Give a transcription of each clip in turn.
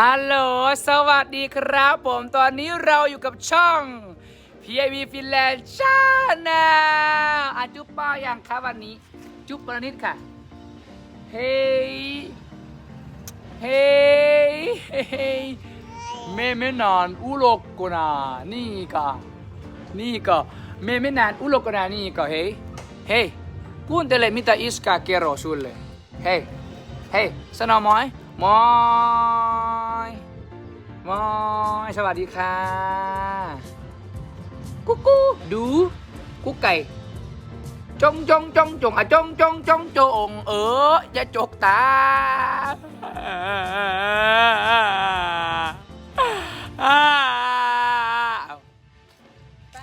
ฮัลโหล สวัสดีครับผมตอนนี้เราอยู่กับช่อง PIV Finland Channel อาจุ๊บป้ายังครับวันนี้ จุ๊บประนิดค่ะ เฮ้ย เฮ้ย เฮ้ยเมเม่นานอุโลกกนา นี่ก็นี่ก็เมเม่นานอุโลกกนา นี่ก็เฮ้ย เฮ้ย kuuntele mitä iskä kerro sulle. Hei, hei, sano moi. Moi. Moi, ส วัสดีค่ะกุ๊กกูดูกุ๊กไก่จงจงจงจงอะจงจงจงจงเอออย่าจกตา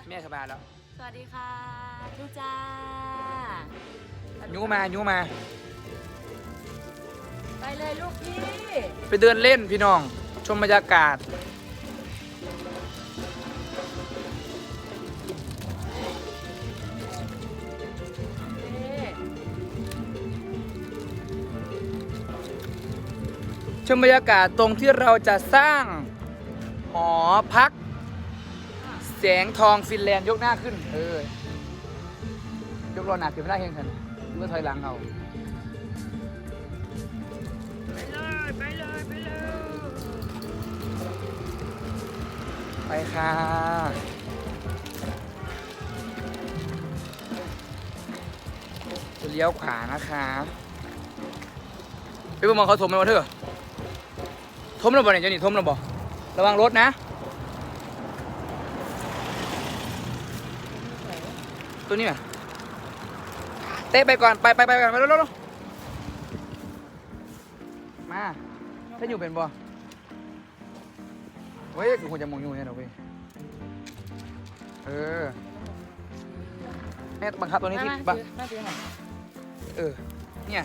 แม่สบายแล้ว สวัสดีค่ะทุกจ้ายูมายูมา ไปเลยลูกพี่ไปเดินเล่นพี่น้อง ชมบรรยากาศชมบรรยากาศตรงที่เราจะสร้างหอพัก แสงทองฟินแลนด์ยกหน้าขึ้น เออยกรอหนักขึ้นไม่ได้เห็นกันเมื่อถอยหลังเอา ไปค่ะจะเลี้ยวขวานะคะไปบุมองเขาถมไหมวะเธอถมแล้วบ่เนี่ยจ้านี่ถมแล้วบ่ระวังรถนะตัวนี้อะเตะไปก่อน ไปไปไปก่อนไปเร็วเร็วเร็วมาถ้าอยู่เป็นบ่ เฮ้ยคือคนจะมองอยู่เนี่ยเหรอเว้ย เออแม่บังคับตัวนี้ที่บังมาถือหน่อยเออ เนี่ย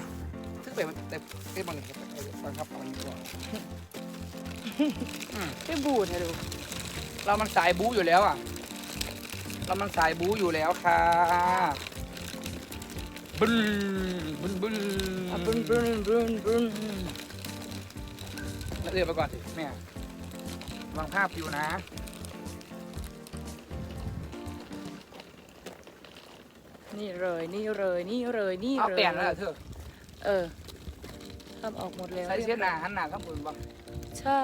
ซึ่งเป็นแต่เป็นบังคับบังคับเอาอันนี้ก่อนอืมพี่บูดให้ดูเรามันสายบู๊อยู่แล้วอะ เรามันสายบู๊อยู่แล้วค่ะบึ้นบึ้นบึ้นอะบึ้นบึ้นบึ้นบึ้นแล้วเรือไปก่อนสิแม่ วางภาพอยู่นะนี่เลยนี่เลยนี่เลยนี่เอาเลยเปลี่ยนแล้วเหรอเธอเออทำออกหมดแล้วใส่เสื้อหนาหันหนาข้างบนบ้างใช่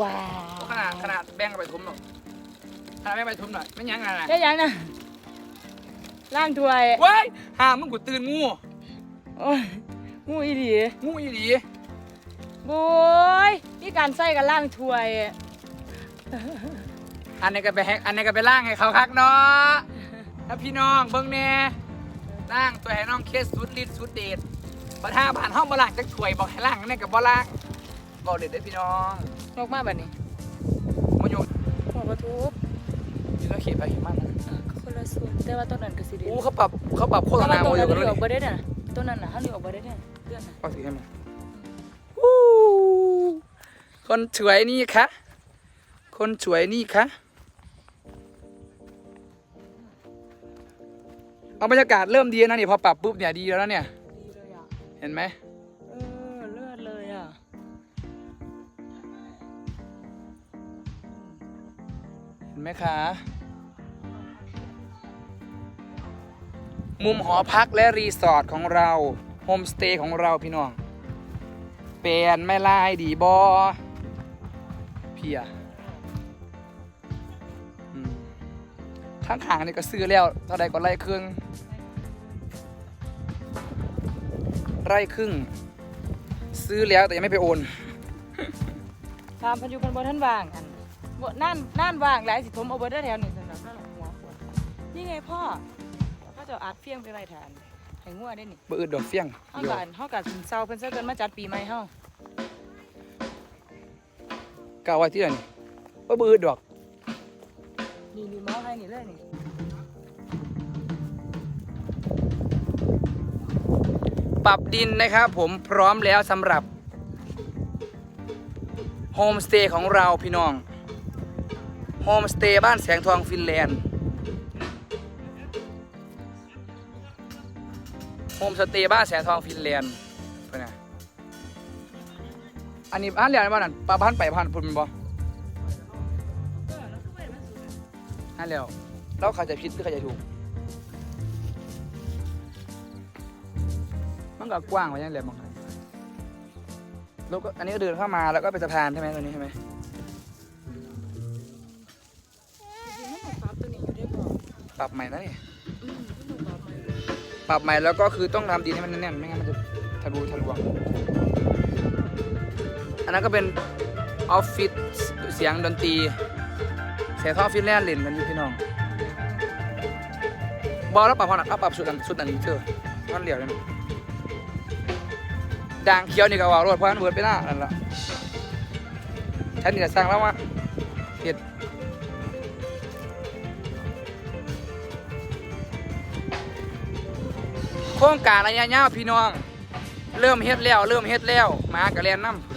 ว้าวขนาดขนาดแบ่งกันไปทุ่มหน่อยขนาดแบ่งไปทุ่มหน่อยไม่ยั้งไงนะแค่ยังนะล่างถ้วยเว้ยห่ามึงกูตื่นงูโอ้ยงูอีดีงูอีหลี โอ้ยนี่การใส่กับล่างถ้วย อันนี้ก็ไปแฮกอันนี้ก็ไปล่างให้เขาคักเนาะถ้าพี่น้องเบิ่งแน่ล่างตัวให้น้องเคสสุดฤทธิ์สุดเดชบัดห้าผ่านห้องมาล่างจักถวยบอกให้ล่างนี่กับบ่ล่างบอกเด็ดได้อพี่น้องนกมาแบบนี้มันอยู่หัวกระทุบอยู่ในเขตไปเขตมันนะอะคนละส่วนแต่ว่าต้นนั้นก็สิเดีโอ้เขาปรับเขาปรับโฆษแต่ณาว่าโมต้นอยู่นั้นกันนี่เลออยกบ่ได้น่ะต้นนั้นน่ะเฮานี่ออกบ่ได้น่ะเพื่อนน่ะเอาสีให้มาวู้ คนสวยนี่คะ คนสวยนี่คะเอาบรรยากาศเริ่มดีแล้วนะนี่พอปรับปุ๊บเนี่ยดีแล้วนะเนี่ย ดีเลยอะ เห็นไหมเออเลือดเลยอะ เห็นไหมคะ มุมหอพักและรีสอร์ทของเรา โฮมสเตย์ของเราพี่น้อง เปลี่ยนไม่ลายดีบอ เพียอืมข้างขางๆนี่ก็ซื้อแล้วเท่าใดก็ไร่ครึ่งไร่ครึ่ง ซื้อแล้วแต่ยังไม่ไปโอนถามเพันอยู่เพันบ่ท่านว่างอันบ่นั่นนั่นว่างหลายสิผมเอาบ่ได้แถวนี้สำหรับนั่นหรอกหัวปวดนี่ไงพ่อพ่อจะเอาอัดเฟี้ยงไปไว้แทนให้งัวได้นี่บ่อืดดอกเฟี้ยงเฮาเดี๋ยวกันเฮากันเซาเพิ่นซะเกินมาจัดปีใหม่เฮา กาวไว้ที่ไหนนี่บ่บ่อืดดอก นี่นี่เมาให้นี่เลยนี่ปรับดินนะครับผมพร้อมแล้วสำหรับโฮมสเตย์ของเราพี่น้องโฮมสเตย์บ้านแสงทองฟินแลนด์โฮมสเตย์บ้านแสงทองฟินแลนด์เพื่อนนะ อันนี้บ้านเรียนบ้านนั่นปลาบ้านไปพันพุ่นแม่นบ่เออแล้วก็ไปมันสุดอะนั่นแล้วแล้วเขาใจผิดหรือเขาใจถูก มันก็กว้างไว้ยังแหละบางครั้งแล้วก็อันนี้ก็เดินเข้ามาแล้วก็เป็นสะพานใช่ไหมตรงนี้ใช่ไหมปรับใหม่นะนี่ปรับใหม่แล้วก็คือต้องทำดินให้มันแน่นๆไม่งั้นมันจะทะลุทะลวง นนั้นก็เป็นออฟฟิศเสียงดนตรีเสียงท่ออฟฟิศแล่นเล่นกันอยู่พี่น้องบอลแล้วปรับพอนักปรับสุดอันสุดอันนี้เถอะมันเหลียวเลยนด่างเขียวนี่ก็ว่ารถเพราะมันเบิดไปหน้านั่นละฉันนี่จะสร้างแล้วว่าเห็ดโครงการระยะยาวพี่น้อง เริ่มเฮ็ดแล้ว เริ่มเฮ็ดแล้ว มากระเรียนน้ำ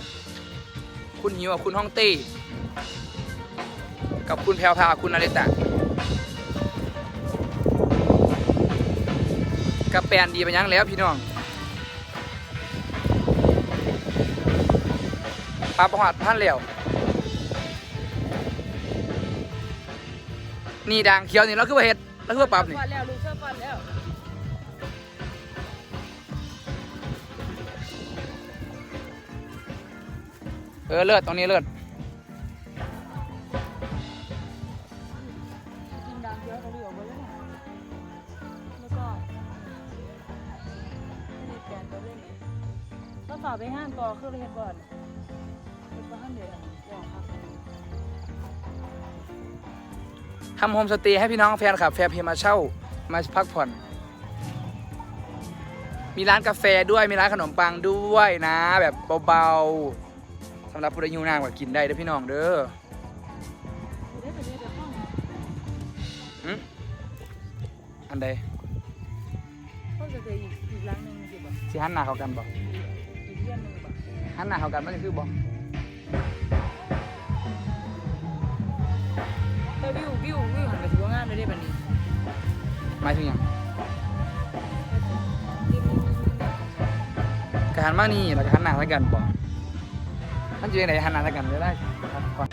คุณหิวกับคุณห้องตี้ กับคุณแพรวพาคุณนาริตะกับแปนดีไปยังแล้วพี่น้องปลาประหัดท่านแล้วนี่ด่างเขียวนี่เราคือว่าเฮ็ดเราคือว่าปรับนี่ ก่อนแล้วลูกเชื่อก่อนแล้ว เออเลิศตรงนี้เลิศกินดังเยอะเราเหลือไว้แล้วนะแล้วก็ไม่ได้แปลนตัวเล่นไงต้องฝากไปห้างต่อคือเรียนก่อนเป็นบ้านเดี๋ยวรอครับทำโฮมสเตย์ให้พี่น้องแฟนคลับ แฟนเพลงมาเช่ามาพักผ่อน มีร้านกาแฟด้วยมีร้านขนมปังด้วยนะ แบบเบาๆ สำหรับผู้ใดหิวน้ำก็กินได้เด้อพี่น้องเด้อได้ไปเรียนเดี๋ยวห้องหึอันใดเขาจะเจออีกอีกร้านหนึ่งสิบ่สิหันหน้าเขากันบ่อีกเรื่องหนึ่งบ่หันหน้าเขากันมันคือบ่แต่วิววิววิวหันไปถือว่างานเลยได้บัดนี้หมายถึงหยังก็หันมานี่แล้วก็หันหน้าใส่กันบ่ มันจะยังไงหันหน้ากันได้ครับก่อน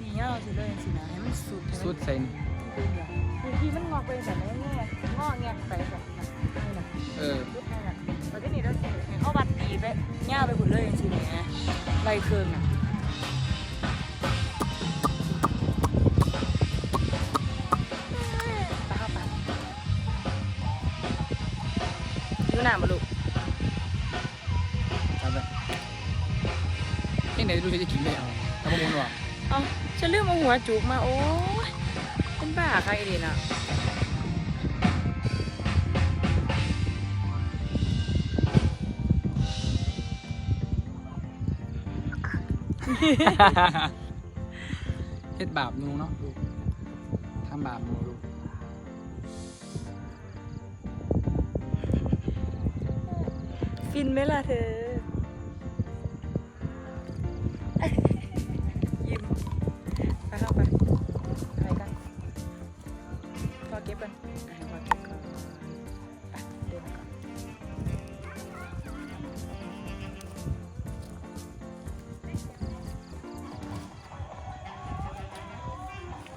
ดีเงาสิเลยสินะให้มันสุดสุดใส่นี่คือที่มันงอกไปแต่ไม่แง่งอกแงกไปแบบนั้นะเออยุบให้น่ะแล้วก็นี่เราเขาบัดตีไปเงาไปหมดเลยสิเนี่ยไรเครื่องน่ะ ดูหน้ามาลูกครับไปที่ไหนดูจะกินไม่เอาทำประมูลหรอเอ้าฉันลืมเอาหัวจุกมา โอ้ยเป็นบ้าใครดีน่ะเฮ็ดบาปหนูเนาะลูกทำบาปหนู กินไหมล่ะเธอ ยิ้มไปเข้าไปไปกันพอเก็บกันอะพอเก็บก่อนไปเดินก่อน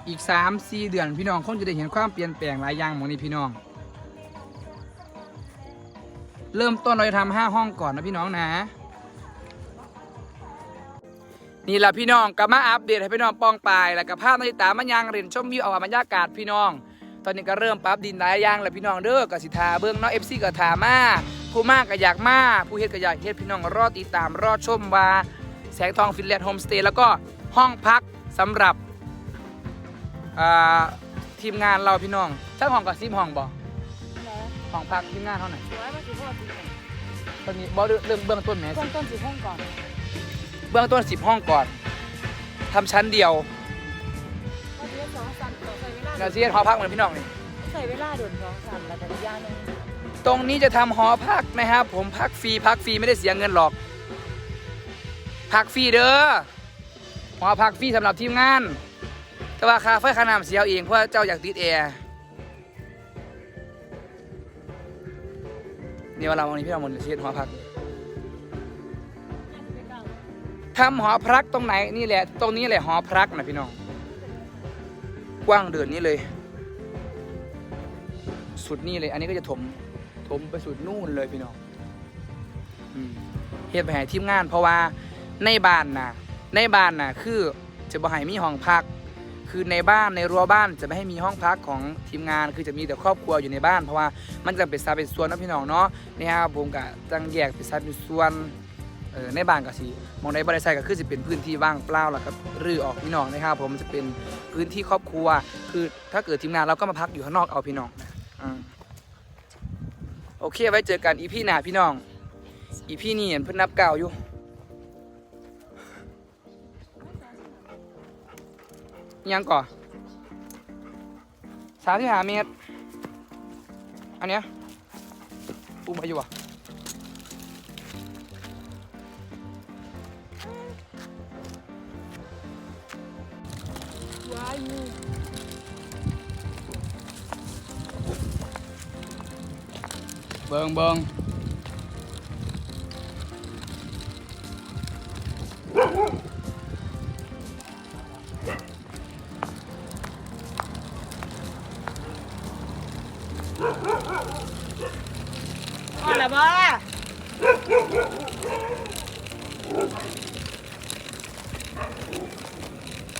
อีกสามสี่เดือนพี่น้องคงจะได้เห็นความเปลี่ยนแปลงหลายอย่างหมองนี้พี่น้อง เริ่มต้นเราจะทำห้าห้องก่อนนะพี่น้องนะ นี่แหละพี่น้องก็มาอัปเดตให้พี่น้องปองปายแล้วก็ภาพนาฬิตามันยังเรียนชมวิวเอาบรรยากาศพี่น้อง ตอนนี้ก็เริ่มปรับดินหลายอย่างแล้วพี่น้องเด้อก็สิทาเบื้องนาะเอฟซีก็ทามาผู้มากก็อยากมาผู้เฮ็ดก็อยากเฮ็ดพี่น้องรอติดตามรอชมว่าแสงทองฟินแลนด์โฮมสเตย์แล้วก็ห้องพักสำหรับทีมงานเราพี่น้องทั้งห้องกับซิมห้องบ่นะ ห้องพักทีมงานเท่าไหร่สวยมาสิพ่อสิตอนนี้บ่เริ่มเบื้องต้นแหมต้นต้นสิห้องก่อน เบื้องต้นสิบห้องก่อนทำชั้นเดียวเขาเรียนสองสันต่อใส่เวลาแล้วสิเฮ็ดหอพักเหมือนพี่น้องนี่ใส่เวลาด่วนสองสันแล้วแต่อีกอย่างหนึงตรงนี้จะทำหอพักนะครับผมพักฟรีพักฟรีไม่ได้เสียเงินหรอกพักฟรีเด้อหอพักฟรีสำหรับทีมงาน แต่ว่าค่าไฟค่าน้ำเสียเอาเองเพราะว่าเจ้าอยากติดแอร์ นี่วลาวันนี้พี่เราหมดเชียหอพักทำหอพักตรงไหนนี่แหละ ตรงนี้แหละหอพักนะพี่น้อง กว้างเดินนี้เลย สุดนี่เลย อันนี้ก็จะถม ถมไปสุดนู่นเลยพี่น้องเฮ็ดไปให้ทีมงาน เพราะว่าในบ้านน่ะในบ้านน่ะคือจะบ่ให้มีห้องพัก คือในบ้านในรั้วบ้านจะไม่ให้มีห้องพักของทีมงาน คือจะมีแต่ครอบครัวอยู่ในบ้านเพราะว่ามันจะเป็นซาเป็นส่วนนะพี่น้องเนาะนี่ครับผมก็จังแยกเป็นซาเป็นส่วนเออในบ้านก็สิมองในบริษัทก็คือจะเป็นพื้นที่ว่างเปล่าแล้วก็รื้อออกพี่น้องนะครับผมจะเป็นพื้นที่ครอบครัว คือถ้าเกิดทีมงานเราก็มาพักอยู่ข้างนอกเอาพี่น้องอโอเคไว้เจอกันอีพี่หน้าพี่น้องอีพี่นี่เห็นเพิ่นนับเก่าอยู่ ยังก่อสามที่หาเมตร อันเนี้ยปูมาอยู่อะว้ายเบิงเบิง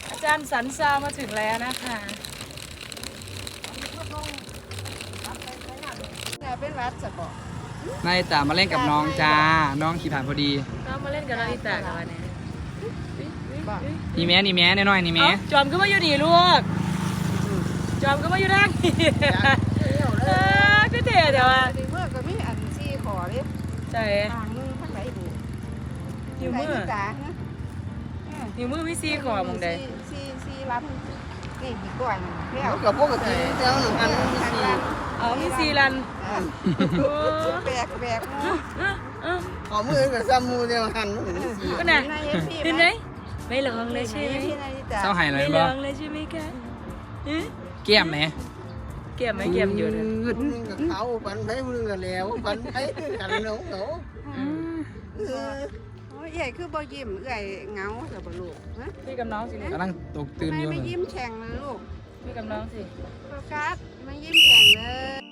อาจารย์สันซามาถึงแล้วนะคะเป็นวัดสะบอกนายตามาเล่นกับน้องจ้า น้องขี่ผ่านพอดีเรามาเล่นกับนาริตะกันวันนี้นี่แม่นี่แม่น้อยๆนี่แม่เอ้าจอมก็มาอยู่นี่ลูก จอมก็มาอยู่ด้านนี้เออก็เท่เดี๋ยวอะเมื่อก็มีอันซีขอเลยใช่ ทางมือข้างไหนดู หิวมือตาหิวมือไม่ซีขอมึงได้ซีซีรับนี่ดีกว่าแล้วกับปกติเจ้าหนึ่งอันมีสี่เอามีซีรันโอ้แบกแบกมือเอ้าเอ้าขอมือกับซ้ำมือเดียวหันมันมีสี่ก็น่ะเห็นไหมไม่ลองเลยใช่ไหมที่นาฬิกาเศร้าหายเลไม่ยลบ่องเลยใช่ไหมคะเอ๊ะแก้มไหมเก็บไหมเก็บอยู่นะมือกับเขาปันไปมือกับแล้วปันไปกันน้องเขา เออโอ้ยใหญ่คือบ่ยิ้มเอื่อยเงาแต่บ่ลูกนะพี่กับน้องสิลูกกำลังตกตื่นทำไมอยู่ ไม่ยิ้มแฉ่งเลยลูกพี่กับน้องสิ โฟกัสไม่ยิ้มแฉ่งเล